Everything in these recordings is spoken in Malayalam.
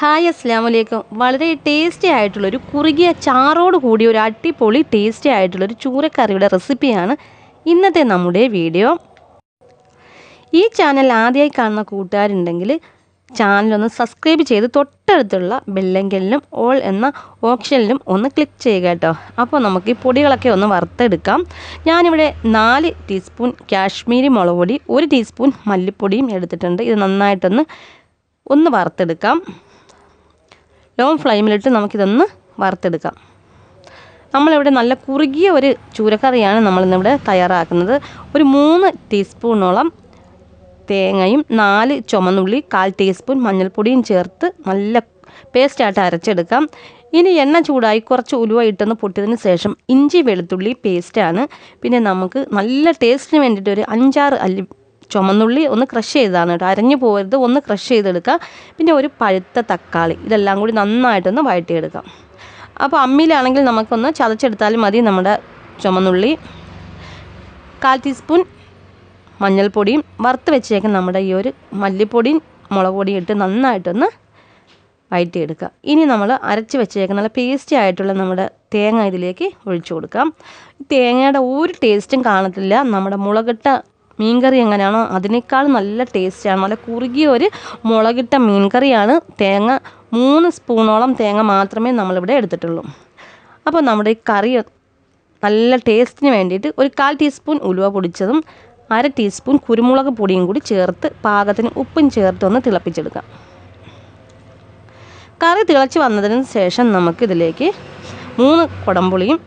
ഹായ് അസ്സാം വലൈക്കും വളരെ ടേസ്റ്റി ആയിട്ടുള്ളൊരു കുറുകിയ ചാറോട് കൂടിയ ഒരു അടിപൊളി ടേസ്റ്റി ആയിട്ടുള്ളൊരു ചൂരക്കറിയുടെ റെസിപ്പിയാണ് ഇന്നത്തെ നമ്മുടെ വീഡിയോ. ഈ ചാനൽ ആദ്യമായി കാണുന്ന കൂട്ടുകാരുണ്ടെങ്കിൽ ചാനലൊന്ന് സബ്സ്ക്രൈബ് ചെയ്ത് തൊട്ടടുത്തുള്ള ബെല്ലെങ്കലിലും ഓൾ എന്ന ഓപ്ഷനിലും ഒന്ന് ക്ലിക്ക് ചെയ്യുക കേട്ടോ. അപ്പോൾ നമുക്ക് ഈ പൊടികളൊക്കെ ഒന്ന് വറുത്തെടുക്കാം. ഞാനിവിടെ നാല് ടീസ്പൂൺ കാശ്മീരി മുളക് പൊടി ഒരു ടീസ്പൂൺ മല്ലിപ്പൊടിയും എടുത്തിട്ടുണ്ട്. ഇത് നന്നായിട്ടൊന്ന് ഒന്ന് വറുത്തെടുക്കാം. ലോ ഫ്ലെയിമിലിട്ട് നമുക്കിതൊന്ന് വറുത്തെടുക്കാം. നമ്മളിവിടെ നല്ല കുറുകിയ ഒരു ചൂരക്കറിയാണ് നമ്മളിന്നിവിടെ തയ്യാറാക്കുന്നത്. ഒരു മൂന്ന് ടീസ്പൂണോളം തേങ്ങയും നാല് ചുമന്നുള്ളി കാൽ ടീസ്പൂൺ മഞ്ഞൾപ്പൊടിയും ചേർത്ത് നല്ല പേസ്റ്റായിട്ട് അരച്ചെടുക്കാം. ഇനി എണ്ണ ചൂടായി കുറച്ച് ഉലുവ ഇട്ടെന്ന് പൊട്ടിയതിന് ശേഷം ഇഞ്ചി വെളുത്തുള്ളി പേസ്റ്റാണ്. പിന്നെ നമുക്ക് നല്ല ടേസ്റ്റിന് വേണ്ടിയിട്ട് ഒരു അഞ്ചാറ് അല്ലി ചുമന്നുള്ളി ഒന്ന് ക്രഷ് ചെയ്താണ് കേട്ടോ. അരഞ്ഞു പോകരുത് ഒന്ന് ക്രഷ് ചെയ്തെടുക്കുക. പിന്നെ ഒരു പഴുത്ത തക്കാളി ഇതെല്ലാം കൂടി നന്നായിട്ടൊന്ന് വഴറ്റിയെടുക്കാം. അപ്പോൾ അമ്മിയിലാണെങ്കിൽ നമുക്കൊന്ന് ചതച്ചെടുത്താലും മതി നമ്മുടെ ചുമന്നുള്ളി. കാൽ ടീസ്പൂൺ മഞ്ഞൾപ്പൊടിയും വറുത്ത് വെച്ചേക്കും നമ്മുടെ ഈ ഒരു മല്ലിപ്പൊടിയും മുളക് പൊടിയും ഇട്ട് നന്നായിട്ടൊന്ന് വഴറ്റിയെടുക്കുക. ഇനി നമ്മൾ അരച്ച് വെച്ചേക്കുന്ന നല്ല പേസ്റ്റി ആയിട്ടുള്ള നമ്മുടെ തേങ്ങ ഇതിലേക്ക് ഒഴിച്ചു കൊടുക്കാം. തേങ്ങയുടെ ഒരു ടേസ്റ്റും കാണത്തില്ല. നമ്മുടെ മുളകിട്ട മീൻകറി എങ്ങനെയാണോ അതിനേക്കാൾ നല്ല ടേസ്റ്റാണ് നല്ല കുറുകിയ ഒരു മുളകിട്ട മീൻകറിയാണ്. തേങ്ങ മൂന്ന് സ്പൂണോളം തേങ്ങ മാത്രമേ നമ്മളിവിടെ എടുത്തിട്ടുള്ളൂ. അപ്പോൾ നമ്മുടെ ഈ കറി നല്ല ടേസ്റ്റിന് വേണ്ടിയിട്ട് ഒരു കാൽ ടീസ്പൂൺ ഉലുവ പൊടിച്ചതും അര ടീസ്പൂൺ കുരുമുളക് പൊടിയും കൂടി ചേർത്ത് പാകത്തിന് ഉപ്പും ചേർത്ത് ഒന്ന് തിളപ്പിച്ചെടുക്കാം. കറി തിളച്ച് വന്നതിന് ശേഷം നമുക്കിതിലേക്ക് മൂന്ന് കുടംപുളിയും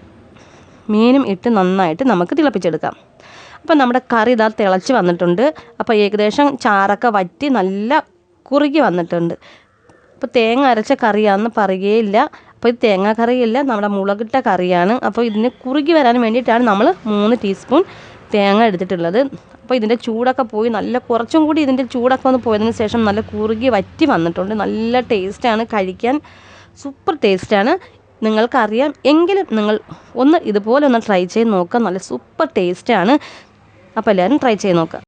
മീനും ഇട്ട് നന്നായിട്ട് നമുക്ക് തിളപ്പിച്ചെടുക്കാം. അപ്പോൾ നമ്മുടെ കറി ഇതാ തിളച്ച് വന്നിട്ടുണ്ട്. അപ്പോൾ ഏകദേശം ചാറൊക്കെ വറ്റി നല്ല കുറുകി വന്നിട്ടുണ്ട്. അപ്പോൾ തേങ്ങ അരച്ച കറിയാണെന്ന് പറയുകയില്ല. അപ്പോൾ ഇത് തേങ്ങ കറിയല്ല നമ്മുടെ മുളകിട്ട കറിയാണ്. അപ്പോൾ ഇതിന് കുറുകി വരാൻ വേണ്ടിയിട്ടാണ് നമ്മൾ മൂന്ന് ടീസ്പൂൺ തേങ്ങ എടുത്തിട്ടുള്ളത്. അപ്പോൾ ഇതിന്റെ ചൂടൊക്കെ പോയി നല്ല കുറച്ചും കൂടി ഇതിന്റെ ചൂടൊക്കെ ഒന്ന് പോയതിന് ശേഷം നല്ല കുറുകി വറ്റി വന്നിട്ടുണ്ട്. നല്ല ടേസ്റ്റാണ് കഴിക്കാൻ സൂപ്പർ ടേസ്റ്റാണ്. നിങ്ങൾക്കറിയാം എങ്കിലും നിങ്ങൾ ഒന്ന് ഇതുപോലെ ഒന്ന് ട്രൈ ചെയ്ത് നോക്കുക നല്ല സൂപ്പർ ടേസ്റ്റാണ്. അപ്പോൾ എല്ലാവരും ട്രൈ ചെയ്ത് നോക്കുക